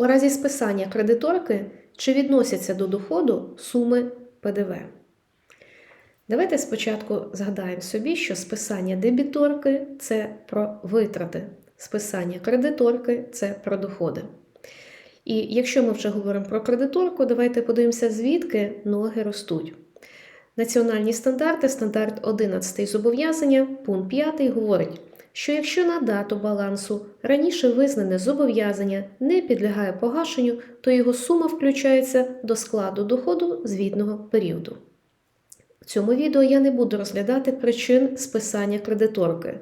У разі списання кредиторки чи відносяться до доходу суми ПДВ? Давайте спочатку згадаємо собі, що списання дебіторки це про витрати, списання кредиторки це про доходи. І якщо ми вже говоримо про кредиторку, давайте подивимося, звідки ноги ростуть. Національні стандарти, стандарт 11 зобов'язання, пункт 5 говорить, що якщо на дату балансу раніше визнане зобов'язання не підлягає погашенню, то його сума включається до складу доходу звітного періоду. В цьому відео я не буду розглядати причин списання кредиторки.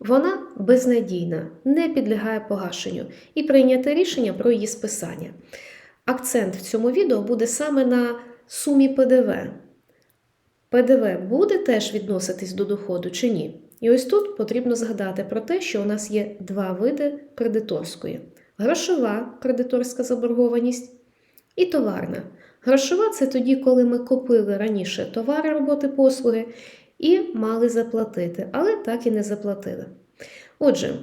Вона безнадійна, не підлягає погашенню і прийняти рішення про її списання. Акцент в цьому відео буде саме на сумі ПДВ. ПДВ буде теж відноситись до доходу чи ні? І ось тут потрібно згадати про те, що у нас є два види кредиторської: грошова кредиторська заборгованість і товарна. Грошова це тоді, коли ми купили раніше товари, роботи, послуги і мали заплатити, але так і не заплатили. Отже,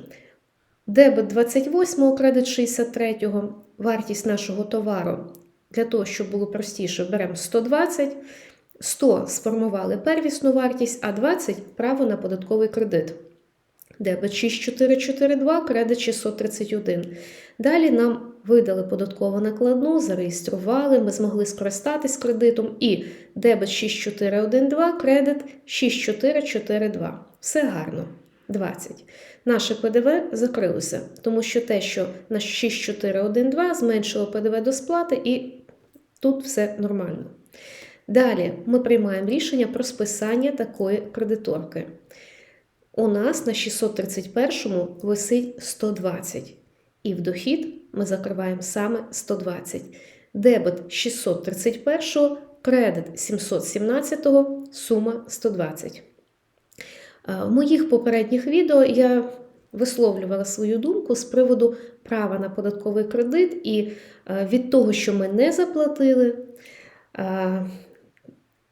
дебет 28, кредит 63, вартість нашого товару для того, щоб було простіше, беремо 120. 100 сформували первісну вартість, а 20 право на податковий кредит. Дебет 6442, кредит 631. Далі нам видали податкову накладну, зареєстрували, ми змогли скористатись кредитом і дебет 6412, кредит 6442. Все гарно. 20. Наше ПДВ закрилося, тому що те, що на 6412 зменшило ПДВ до сплати, і тут все нормально. Далі ми приймаємо рішення про списання такої кредиторки. У нас на 631 висить 120. І в дохід ми закриваємо саме 120. Дебет 631, кредит 717, сума 120. В моїх попередніх відео я висловлювала свою думку з приводу права на податковий кредит, і від того, що ми не заплатили,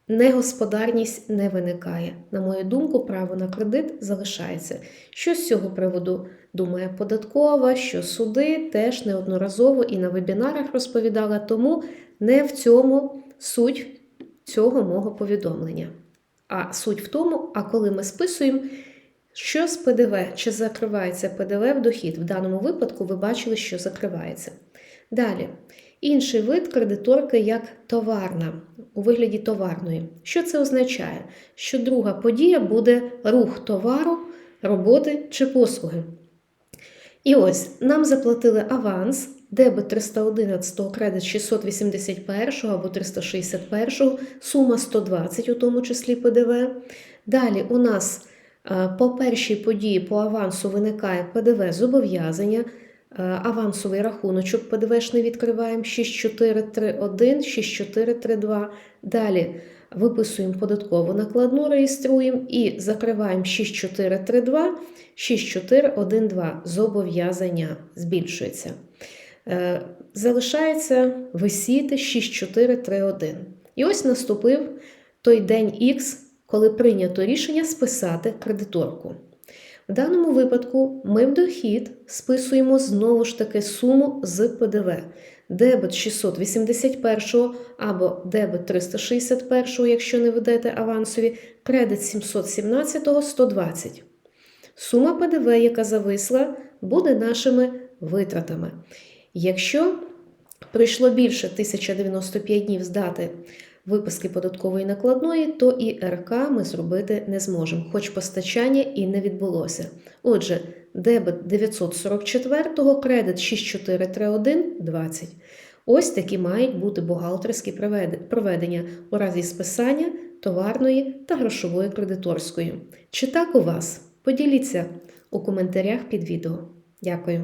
негосподарність не виникає. На мою думку, право на кредит залишається. Що з цього приводу думає податкова, що суди теж неодноразово і на вебінарах розповідала, тому не в цьому суть цього мого повідомлення. А суть в тому, а коли ми списуємо, що з ПДВ, чи закривається ПДВ в дохід. В даному випадку ви бачили, що закривається. Далі, інший вид кредиторки як товарна, у вигляді товарної. Що це означає? Що друга подія буде рух товару, роботи чи послуги. І ось нам заплатили аванс, дебет 311, кредит 681 або 361, сума 120, у тому числі ПДВ. Далі у нас по першій події по авансу виникає ПДВ зобов'язання. Авансовий рахуночок ПДВшний відкриваємо 6431, 6432. Далі виписуємо податкову накладну, реєструємо і закриваємо 6432, 6412. Зобов'язання збільшується. Залишається висіти 6431. І ось наступив той день Х, коли прийнято рішення списати кредиторку. В даному випадку ми в дохід списуємо знову ж таки суму з ПДВ. Дебет 681 або дебет 361, якщо не ведете авансові, кредит 717 120. Сума ПДВ, яка зависла, буде нашими витратами. Якщо пройшло більше 1095 днів з дати виписки податкової накладної, то і РК ми зробити не зможемо, хоч постачання і не відбулося. Отже, дебет 944, кредит 6431 20. Ось такі мають бути бухгалтерські проведення у разі списання товарної та грошової кредиторської. Чи так у вас? Поділіться у коментарях під відео. Дякую.